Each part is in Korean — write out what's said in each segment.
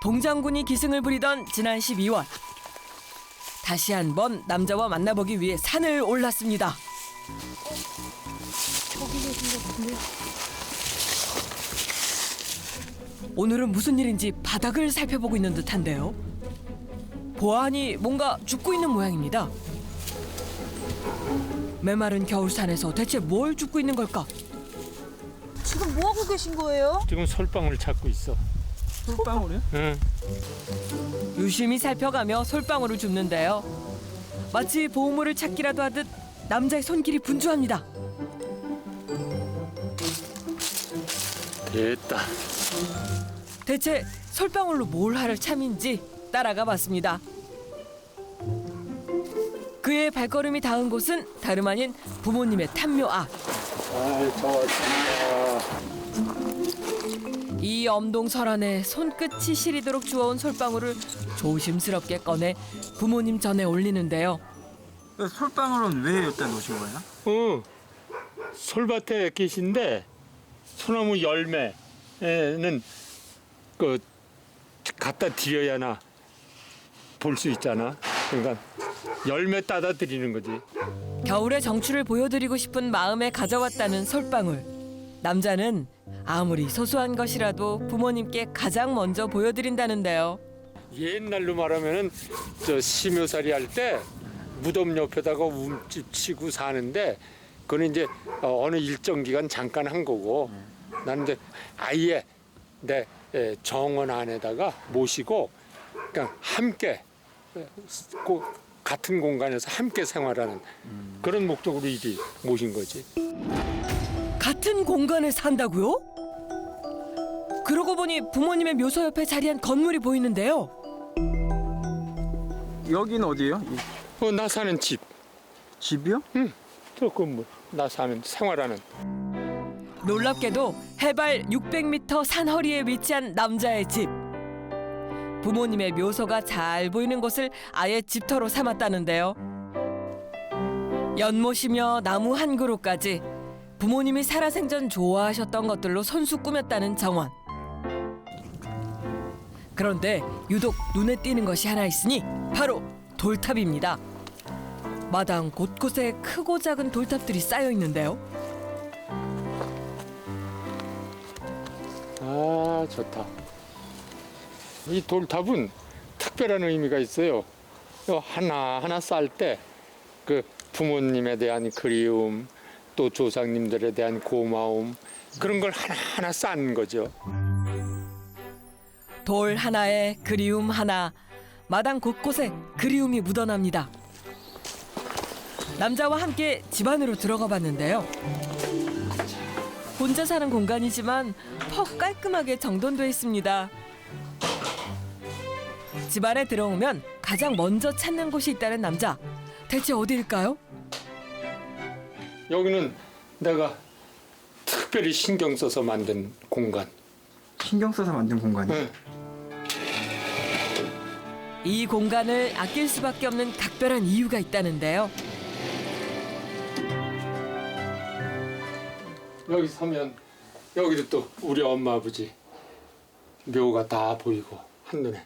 동장군이 기승을 부리던 지난 12월 다시 한번 남자와 만나보기 위해 산을 올랐습니다. 오늘은 무슨 일인지 바닥을 살펴보고 있는 듯한데요. 보아하니 뭔가 죽고 있는 모양입니다. 메마른 겨울산에서 대체 뭘 죽고 있는 걸까? 지금 뭐 하고 계신 거예요? 지금 솔방울 찾고 있어. 솔방울이요? 응. 유심히 살펴가며 솔방울을 줍는데요. 마치 보물을 찾기라도 하듯 남자의 손길이 분주합니다. 됐다. 대체 솔방울로 뭘 하를 참인지 따라가 봤습니다. 그의 발걸음이 닿은 곳은 다름 아닌 부모님의 탐묘 앞. 아, 좋았습니다. 이 엄동설 안에 손끝이 시리도록 주워온 솔방울을 조심스럽게 꺼내 부모님 전에 올리는데요. 그 솔방울은 왜 여기다 놓으신 거예요? 어, 솔밭에 계신데 소나무 열매는 그 갖다 드려야나 볼 수 있잖아. 그러니까 열매 따다 드리는 거지. 겨울의 정취를 보여드리고 싶은 마음에 가져왔다는 솔방울. 남자는 아무리 소소한 것이라도 부모님께 가장 먼저 보여드린다는데요. 옛날로 말하면은 저 심효살이 할 때 무덤 옆에다가 움집 치고 사는데 그거는 이제 어, 어느 일정 기간 잠깐 한 거고 나는 이제 아예 내 예, 정원 안에다가 모시고 그냥 함께 예, 고- 같은 공간에서 함께 생활하는 그런 목적으로 이리 모신 거지. 같은 공간에 산다고요? 그러고 보니 부모님의 묘소 옆에 자리한 건물이 보이는데요. 여기는 어디예요? 이 어, 나 사는 집, 집이요? 저 건물, 나 사는 생활하는. 놀랍게도 해발 600m 산허리에 위치한 남자의 집. 부모님의 묘소가 잘 보이는 곳을 아예 집터로 삼았다는데요. 연못이며 나무 한 그루까지 부모님이 살아생전 좋아하셨던 것들로 손수 꾸몄다는 정원. 그런데 유독 눈에 띄는 것이 하나 있으니 바로 돌탑입니다. 마당 곳곳에 크고 작은 돌탑들이 쌓여 있는데요. 아 좋다. 이 돌탑은 특별한 의미가 있어요. 요 하나 하나 쌓을 때 그 부모님에 대한 그리움 또 조상님들에 대한 고마움 그런 걸 하나 하나 쌓는 거죠. 돌 하나에 그리움 하나 마당 곳곳에 그리움이 묻어납니다. 남자와 함께 집 안으로 들어가 봤는데요. 혼자 사는 공간이지만 퍽 깔끔하게 정돈돼 있습니다. 집 안에 들어오면 가장 먼저 찾는 곳이 있다는 남자. 대체 어디일까요? 여기는 내가 특별히 신경 써서 만든 공간. 신경 써서 만든 공간이에요? 네. 이 공간을 아낄 수밖에 없는 각별한 이유가 있다는데요. 여기 서면 여기도 또 우리 엄마 아버지 묘가 다 보이고 한눈에.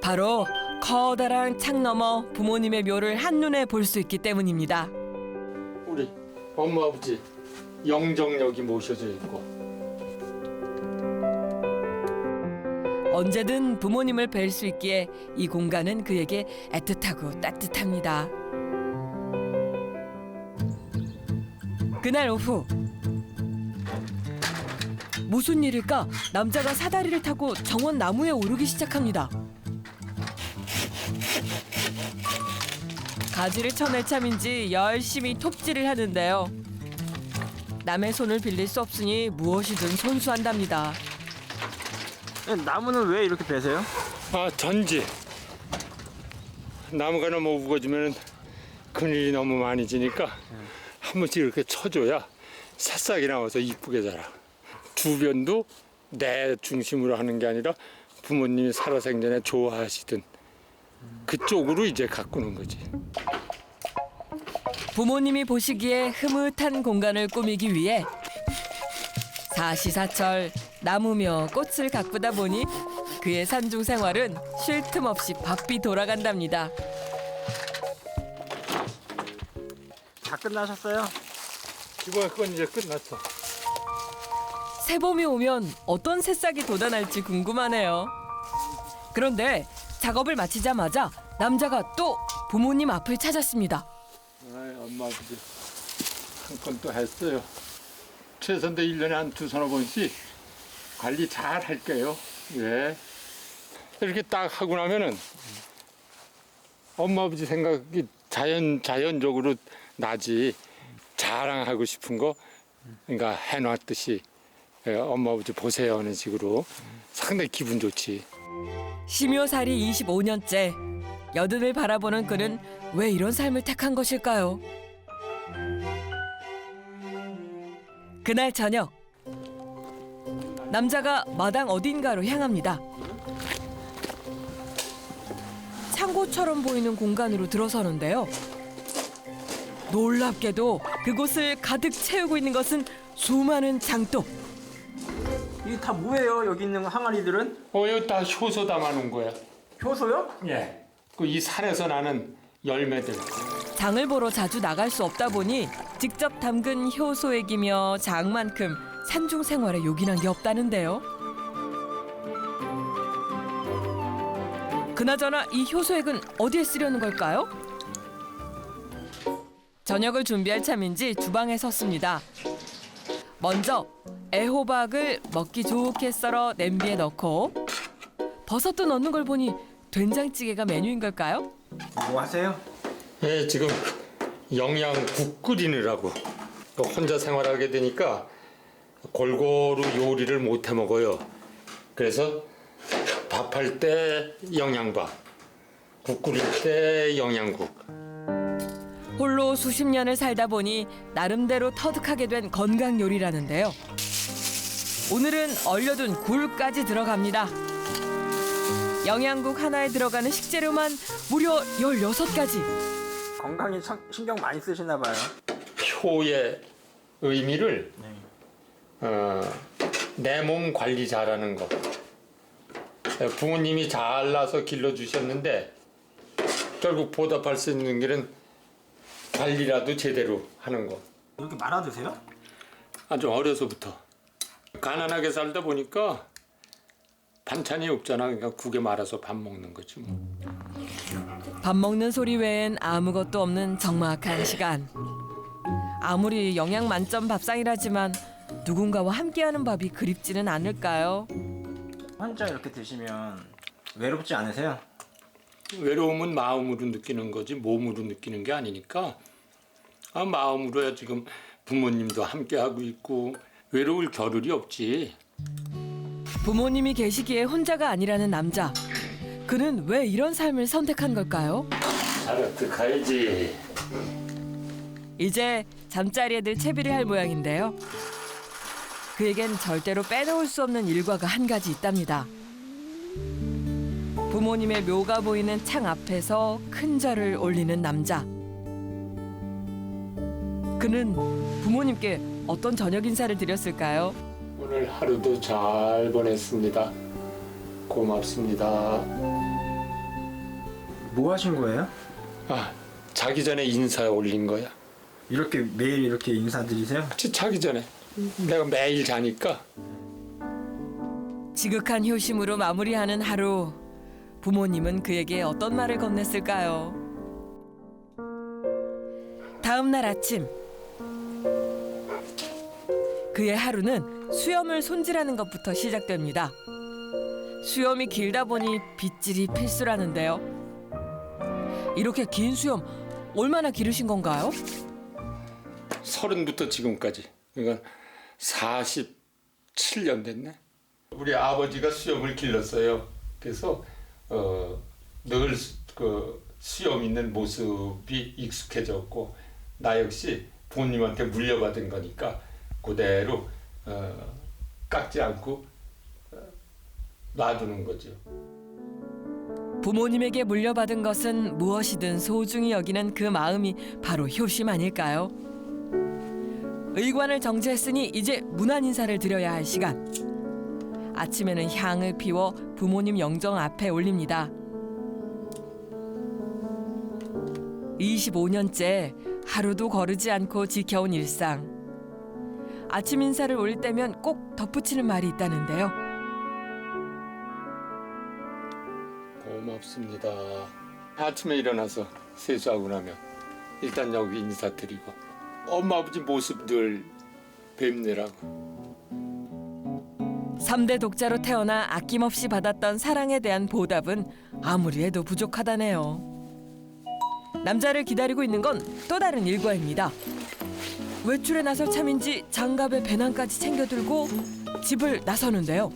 바로 커다란 창 너머 부모님의 묘를 한눈에 볼 수 있기 때문입니다. 엄마 아버지 영정력이 모셔져 있고 언제든 부모님을 뵐 수 있기에 이 공간은 그에게 애틋하고 따뜻합니다. 그날 오후 무슨 일일까 남자가 사다리를 타고 정원 나무에 오르기 시작합니다. 가지를 쳐낼 참인지 열심히 톱질을 하는데요. 남의 손을 빌릴 수 없으니 무엇이든 손수한답니다. 네, 나무는 왜 이렇게 베세요? 아 전지 나무가 너무 우거지면 그늘이 너무 많이 지니까 한 번씩 이렇게 쳐줘야 새싹이 나와서 이쁘게 자라 주변도 내 중심으로 하는 게 아니라 부모님이 살아생전에 좋아하시던 그쪽으로 이제 가꾸는 거지 부모님이 보시기에 흐뭇한 공간을 꾸미기 위해 사시사철 나무며 꽃을 가꾸다 보니 그의 산중 생활은 쉴 틈 없이 바삐 돌아간답니다. 다 끝나셨어요? 이번 건 이제 끝났어. 새봄이 오면 어떤 새싹이 돋아날지 궁금하네요. 그런데 작업을 마치자마자 남자가 또 부모님 앞을 찾았습니다. 아이, 엄마 아버지 한건 또 했어요. 최선도 1년에 한 두 서너 번씩 관리 잘 할게요. 예. 이렇게 딱 하고 나면은 엄마 아버지 생각이 자연 자연적으로 나지 자랑하고 싶은 거 그러니까 해놨듯이 예, 엄마 아버지 보세요 하는 식으로 상당히 기분 좋지. 심효살이 25년째 여든을 바라보는 그는 왜 이런 삶을 택한 것일까요? 그날 저녁 남자가 마당 어딘가로 향합니다. 창고처럼 보이는 공간으로 들어서는데요. 놀랍게도 그곳을 가득 채우고 있는 것은 수많은 장독. 이게 다 뭐예요? 여기 있는 항아리들은? 어, 여기 다 효소 담아놓은 거야. 효소요? 예. 그 이 산에서 나는 열매들. 장을 보러 자주 나갈 수 없다 보니 직접 담근 효소액이며 장만큼 산중 생활에 요긴한 게 없다는데요. 그나저나 이 효소액은 어디에 쓰려는 걸까요? 저녁을 준비할 참인지 주방에 섰습니다. 먼저 애호박을 먹기 좋게 썰어 냄비에 넣고 버섯도 넣는 걸 보니 된장찌개가 메뉴인 걸까요? 뭐 하세요? 예, 지금 영양국 끓이느라고 또 혼자 생활하게 되니까 골고루 요리를 못 해 먹어요. 그래서 밥할 때 영양밥, 국 끓일 때 영양국. 홀로 수십 년을 살다 보니 나름대로 터득하게 된 건강 요리라는데요. 오늘은 얼려둔 굴까지 들어갑니다. 영양국 하나에 들어가는 식재료만 무려 16가지. 건강에 참- 신경 많이 쓰시나 봐요. 효의 의미를 네. 어, 내몸 관리 잘하는 거. 부모님이 잘나서 길러주셨는데 결국 보답할 수 있는 길은 관리라도 제대로 하는 거. 이렇게 말아 드세요? 아주 어려서부터 가난하게 살다 보니까 반찬이 없잖아. 그러니까 국에 말아서 밥 먹는 거지 뭐. 밥 먹는 소리 외엔 아무것도 없는 적막한 시간. 아무리 영양 만점 밥상이라지만 누군가와 함께하는 밥이 그립지는 않을까요? 혼자 이렇게 드시면 외롭지 않으세요? 외로움은 마음으로 느끼는 거지 몸으로 느끼는 게 아니니까 아, 마음으로야 지금 부모님도 함께 하고 있고 외로울 겨를이 없지. 부모님이 계시기에 혼자가 아니라는 남자. 그는 왜 이런 삶을 선택한 걸까요? 잘 어떡하지. 이제 잠자리에 들 채비를 할 모양인데요. 그에겐 절대로 빼놓을 수 없는 일과가 한 가지 있답니다. 부모님의 묘가 보이는 창 앞에서 큰 절을 올리는 남자. 그는 부모님께 어떤 저녁 인사를 드렸을까요? 오늘 하루도 잘 보냈습니다. 고맙습니다. 뭐 하신 거예요? 아, 자기 전에 인사 올린 거야. 이렇게 매일 이렇게 인사드리세요? 자- 자기 전에 내가 매일 자니까 지극한 효심으로 마무리하는 하루. 부모님은 그에게 어떤 말을 건넸을까요? 다음 날 아침. 그의 하루는 수염을 손질하는 것부터 시작됩니다. 수염이 길다 보니 빗질이 필수라는데요. 이렇게 긴 수염 얼마나 기르신 건가요? 서른부터 지금까지 그러니까 47년 됐네. 우리 아버지가 수염을 길렀어요. 그래서 어, 늘그 수염 있는 모습이 익숙해졌고 나 역시 부모님한테 물려받은 거니까 그대로 어, 깎지 않고 어, 놔두는 거죠. 부모님에게 물려받은 것은 무엇이든 소중히 여기는 그 마음이 바로 효심 아닐까요? 의관을 정지했으니 이제 문안 인사를 드려야 할 시간. 아침에는 향을 피워 부모님 영정 앞에 올립니다. 25년째 하루도 거르지 않고 지켜온 일상. 아침 인사를 올릴 때면 꼭 덧붙이는 말이 있다는데요. 고맙습니다. 아침에 일어나서 세수하고 나면 일단 여기 인사드리고 엄마 아버지 모습 늘 뵙느라고 삼대 독자로 태어나 아낌없이 받았던 사랑에 대한 보답은 아무리 해도 부족하다네요. 남자를 기다리고 있는 건 또 다른 일과입니다. 외출에 나설 참인지 장갑에 배낭까지 챙겨들고 집을 나서는데요.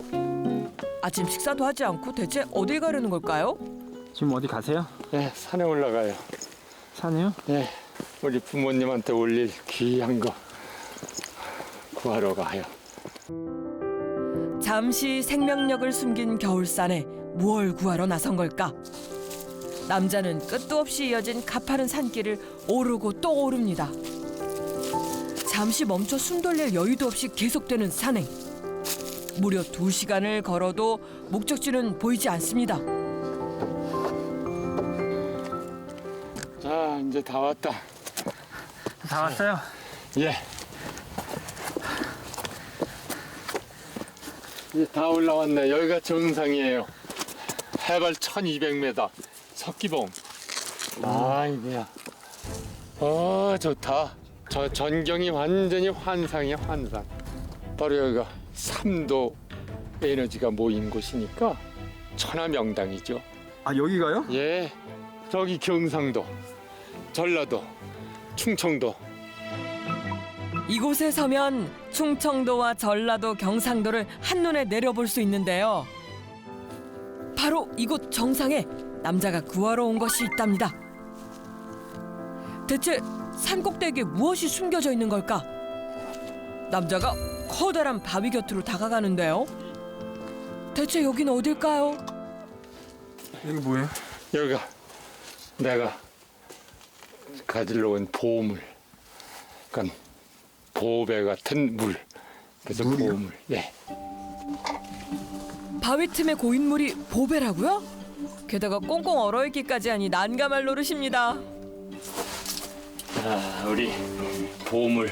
아침 식사도 하지 않고 대체 어딜 가려는 걸까요? 지금 어디 가세요? 네, 산에 올라가요. 산에요? 네, 우리 부모님한테 올릴 귀한 거 구하러 가요. 잠시 생명력을 숨긴 겨울산에 무얼 구하러 나선 걸까? 남자는 끝도 없이 이어진 가파른 산길을 오르고 또 오릅니다. 잠시 멈춰 숨 돌릴 여유도 없이 계속되는 산행. 무려 두 시간을 걸어도 목적지는 보이지 않습니다. 자, 이제 다 왔다. 다 왔어요? 예. 이제 다 올라왔네. 여기가 정상이에요. 해발 1200m. 석기봉. 아, 이거야. 어, 좋다. 저 전경이 완전히 환상이야, 환상. 바로 여기가 3도 에너지가 모인 곳이니까 천하명당이죠. 아 여기가요? 예. 저기 경상도, 전라도, 충청도, 이곳에 서면 충청도와 전라도, 경상도를 한눈에 내려볼 수 있는데요. 바로 이곳 정상에 남자가 구하러 온 것이 있답니다. 대체 산 꼭대기에 무엇이 숨겨져 있는 걸까? 남자가 커다란 바위 곁으로 다가가는데요. 대체 여긴 어딜까요? 여기 뭐예요? 여기가 내가 가지러 온 보물. 그러니까 보배 같은 물. 그래서 물이요? 보물. 예. 바위 틈에 고인 물이 보배라고요? 게다가 꽁꽁 얼어있기까지 하니 난감할 노릇입니다. 아, 우리 보물.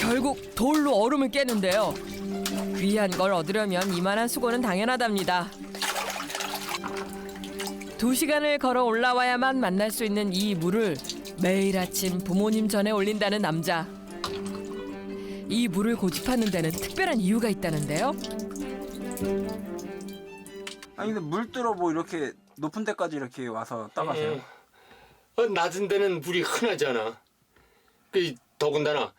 결국 돌로 얼음을 깨는데요. 귀한 걸 얻으려면 이만한 수고는 당연하답니다. 두 시간을 걸어 올라와야만 만날 수 있는 이 물을 매일 아침 부모님 전에 올린다는 남자. 이 물을 고집하는 데는 특별한 이유가 있다는데요. 아니 근데 물 뜨러 뭐 이렇게 높은 데까지 이렇게 와서 따가세요? 어, 낮은 데는 물이 흔하잖아. 그 더군다나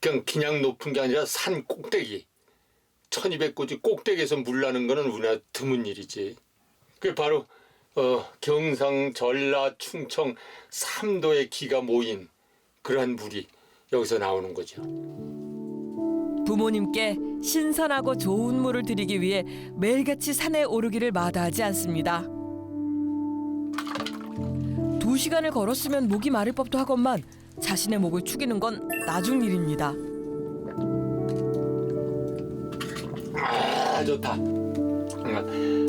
그냥 그냥 높은 게 아니라 산 꼭대기. 1200고지 꼭대기에서 물 나는 거는 우리나라 드문 일이지. 그게 바로 어, 경상, 전라, 충청, 삼도의 기가 모인 그러한 물이 여기서 나오는 거죠. 부모님께 신선하고 좋은 물을 드리기 위해 매일같이 산에 오르기를 마다하지 않습니다. 두 시간을 걸었으면 목이 마를 법도 하건만 자신의 목을 축이는 건 나중 일입니다. 아 좋다. 음,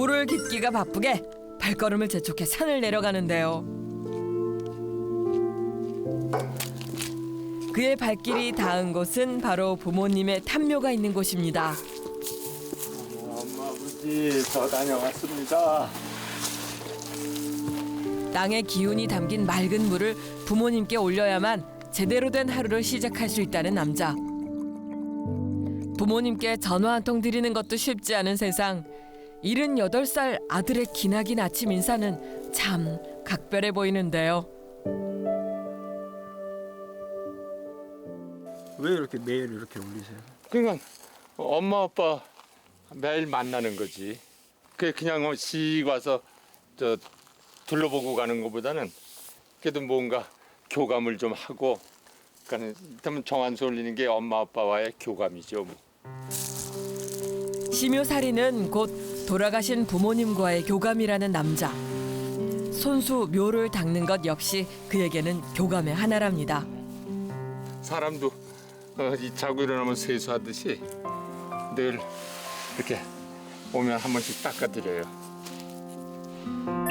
물을 깃기가 바쁘게 발걸음을 재촉해 산을 내려가는데요. 그의 발길이 닿은 곳은 바로 부모님의 탐묘가 있는 곳입니다. 엄마 아버지 저 다녀왔습니다. 땅의 기운이 담긴 맑은 물을 부모님께 올려야만 제대로 된 하루를 시작할 수 있다는 남자. 부모님께 전화 한 통 드리는 것도 쉽지 않은 세상. 78살 아들의 기나긴 아침 인사는 참 각별해 보이는데요. 왜 이렇게 매일 이렇게 올리세요? 그러니까 엄마 아빠 매일 만나는 거지. 그 그냥 씩 와서 저 둘러보고 가는 것보다는 그래도 뭔가 교감을 좀 하고 그러니까 정한수 올리는 게 엄마 아빠와의 교감이죠. 뭐. 심요살이는 곧 돌아가신 부모님과의 교감이라는 남자. 손수 묘를 닦는 것 역시 그에게는 교감의 하나랍니다. 사람도 어, 이 자고 일어나면 세수하듯이 늘 이렇게 오면 한 번씩 닦아드려요.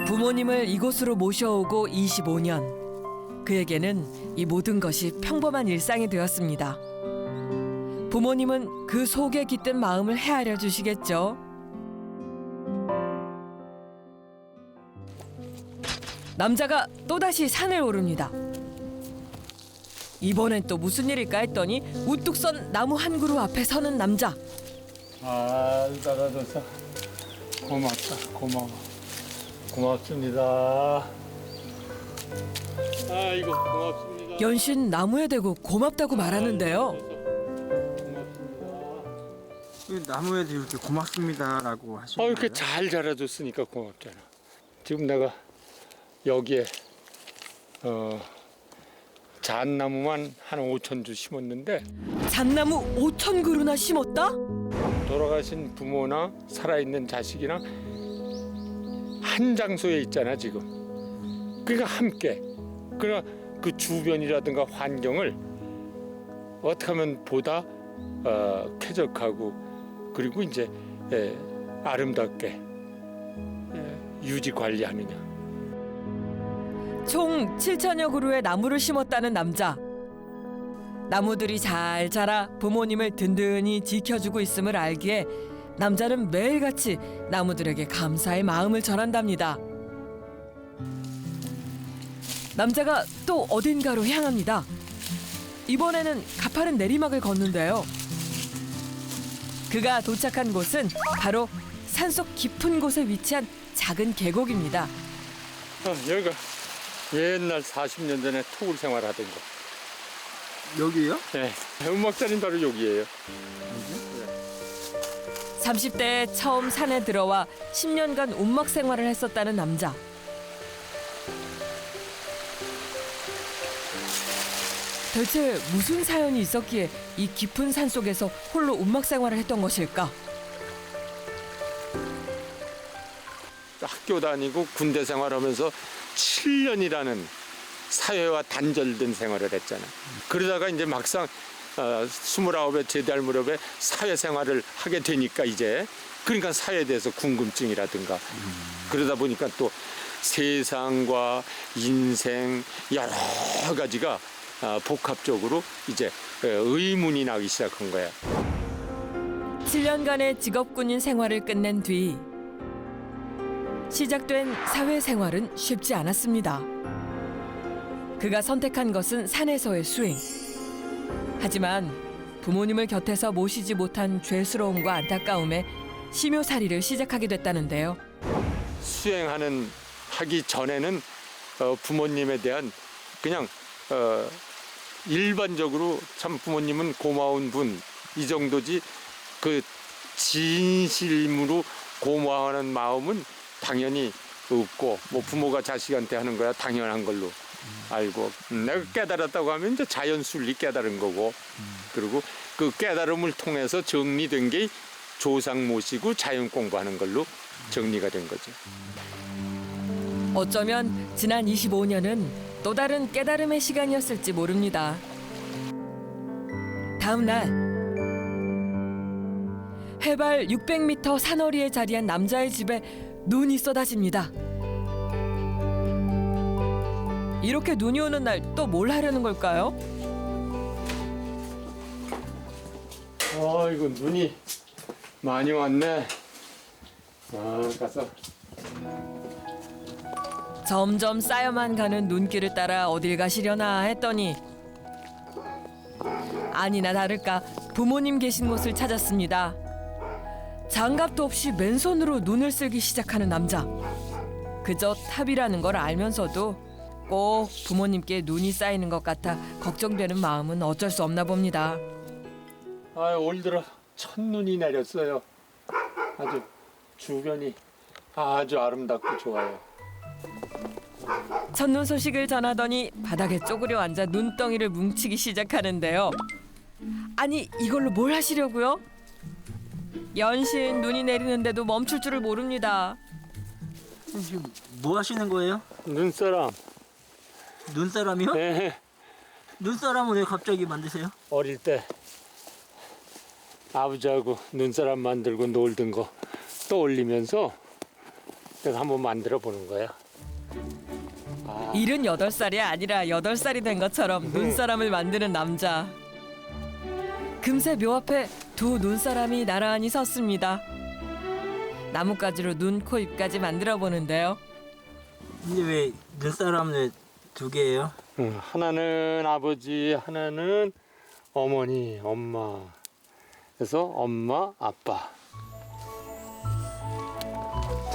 부모님을 이곳으로 모셔오고 25년. 그에게는 이 모든 것이 평범한 일상이 되었습니다. 부모님은 그 속에 깃든 마음을 헤아려 주시겠죠. 남자가 또다시 산을 오릅니다. 이번엔 또 무슨 일일까 했더니 우뚝 선 나무 한 그루 앞에 서는 남자. 아, 따라줘서 고맙다, 고마워, 고맙습니다. 아이고 고맙습니다. 연신 나무에 대고 고맙다고 말하는데요. 이 나무에도 이렇게 고맙습니다라고 하시는 어 거예요? 이렇게 잘 자라줬으니까 고맙잖아. 지금 내가 여기에 어 잣나무만 한 5천 주 심었는데 잣나무 5천 그루나 심었다? 돌아가신 부모나 살아있는 자식이나 한 장소에 있잖아 지금. 그러니까 함께. 그러나 그 주변이라든가 환경을 어떻게 하면 보다 어, 쾌적하고 그리고 이제 예, 아름답게 예, 유지 관리하느냐. 총 7천여 그루의 나무를 심었다는 남자. 나무들이 잘 자라 부모님을 든든히 지켜주고 있음을 알기에 남자는 매일같이 나무들에게 감사의 마음을 전한답니다. 남자가 또 어딘가로 향합니다. 이번에는 가파른 내리막을 걷는데요. 그가 도착한 곳은 바로 산속 깊은 곳에 위치한 작은 계곡입니다. 아, 여기가 옛날 40년 전에 토굴 생활하던 거. 여기요? 네, 음악자리는 바로 여기예요. 30대에 처음 산에 들어와 10년간 운막 생활을 했었다는 남자. 대체 무슨 사연이 있었기에 이 깊은 산 속에서 홀로 운막 생활을 했던 것일까? 학교 다니고 군대 생활하면서 7년이라는 사회와 단절된 생활을 했잖아. 그러다가 이제 막상 어, 29에 제대할 무렵에 사회생활을 하게 되니까 이제 그러니까 사회에 대해서 궁금증이라든가 그러다 보니까 또 세상과 인생 여러 가지가 아, 복합적으로 이제 어, 의문이 나기 시작한 거야. 7년간의 직업군인 생활을 끝낸 뒤 시작된 사회생활은 쉽지 않았습니다. 그가 선택한 것은 산에서의 수행. 하지만 부모님을 곁에서 모시지 못한 죄스러움과 안타까움에 심효살이를 시작하게 됐다는데요. 수행하는 하기 전에는 어, 부모님에 대한 그냥 어, 일반적으로 참 부모님은 고마운 분 이 정도지 그 진실무로 고마워하는 마음은 당연히 없고 뭐 부모가 자식한테 하는 거야 당연한 걸로 알고 음, 내가 깨달았다고 하면 이제 자연 순리 깨달은 거고 그리고 그 깨달음을 통해서 정리된 게 조상 모시고 자연 공부하는 걸로 정리가 된 거죠. 어쩌면 지난 25년은 또 다른 깨달음의 시간이었을지 모릅니다. 다음 날 해발 600m 산허리에 자리한 남자의 집에 눈이 쏟아집니다. 이렇게 눈이 오는 날 또 뭘 하려는 걸까요? 아 이거 눈이 많이 왔네. 아 가서 점점 쌓여만 가는 눈길을 따라 어딜 가시려나 했더니 아니나 다를까 부모님 계신 곳을 찾았습니다. 장갑도 없이 맨손으로 눈을 쓸기 시작하는 남자. 그저 탑이라는 걸 알면서도 꼭 부모님께 눈이 쌓이는 것 같아 걱정되는 마음은 어쩔 수 없나 봅니다. 아 올 들어 첫눈이 내렸어요. 아주 주변이 아주 아름답고 좋아요. 첫눈 소식을 전하더니 바닥에 쪼그려 앉아 눈덩이를 뭉치기 시작하는데요. 아니 이걸로 뭘 하시려고요? 연신 눈이 내리는데도 멈출 줄을 모릅니다. 지금 뭐 하시는 거예요? 눈사람. 눈사람이요? 네. 눈사람을 왜 갑자기 만드세요? 어릴 때 아버지하고 눈사람 만들고 놀던 거 떠올리면서 내가 한번 만들어 보는 거야. 아, 일은 여덟 살이 아니라 여덟 살이 된 것처럼 눈사람을 만드는 남자. 금세 묘 앞에 두 눈사람이 나란히 섰습니다. 나뭇가지로 눈, 코, 입까지 만들어 보는데요. 근데 왜 눈사람을 두 개예요? 응, 하나는 아버지, 하나는 어머니, 엄마. 그래서 엄마, 아빠.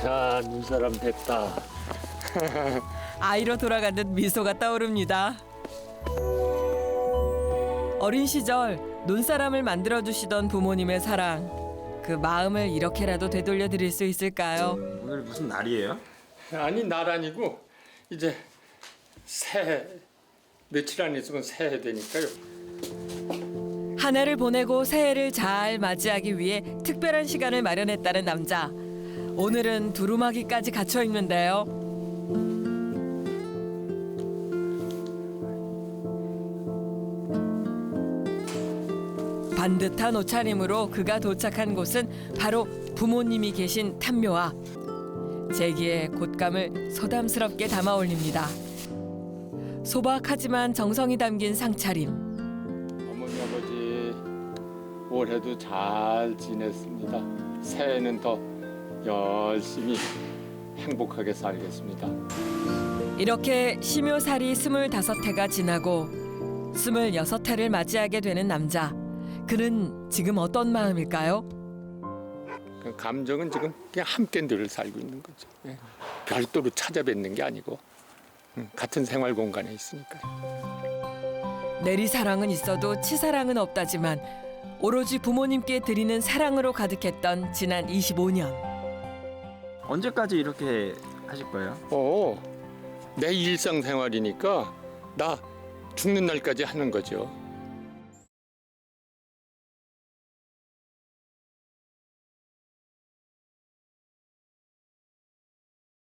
자, 눈사람 됐다. 아이로 돌아간 듯 미소가 떠오릅니다. 어린 시절 눈사람을 만들어 주시던 부모님의 사랑. 그 마음을 이렇게라도 되돌려 드릴 수 있을까요? 오늘 무슨 날이에요? 아니, 날 아니고 이제 새해 며칠 안 있으면 새해 되니까요. 한 해를 보내고 새해를 잘 맞이하기 위해 특별한 시간을 마련했다는 남자. 오늘은 두루마기까지 갇혀 있는데요. 반듯한 옷차림으로 그가 도착한 곳은 바로 부모님이 계신 탐묘와 제기의 곶감을 소담스럽게 담아 올립니다. 소박하지만 정성이 담긴 상차림. 어머니 아버지 올해도 잘 지냈습니다. 새해는 더 열심히 행복하게 살겠습니다. 이렇게 심효살이 스물다섯 해가 지나고 스물여섯 해를 맞이하게 되는 남자. 그는 지금 어떤 마음일까요? 그 감정은 지금 그냥 함께 늘 살고 있는 거죠. 예. 별도로 찾아뵙는 게 아니고 음, 같은 생활 공간에 있으니까. 내리 사랑은 있어도 치사랑은 없다지만 오로지 부모님께 드리는 사랑으로 가득했던 지난 25년. 언제까지 이렇게 하실 거예요? 어, 내 일상 생활이니까 나 죽는 날까지 하는 거죠.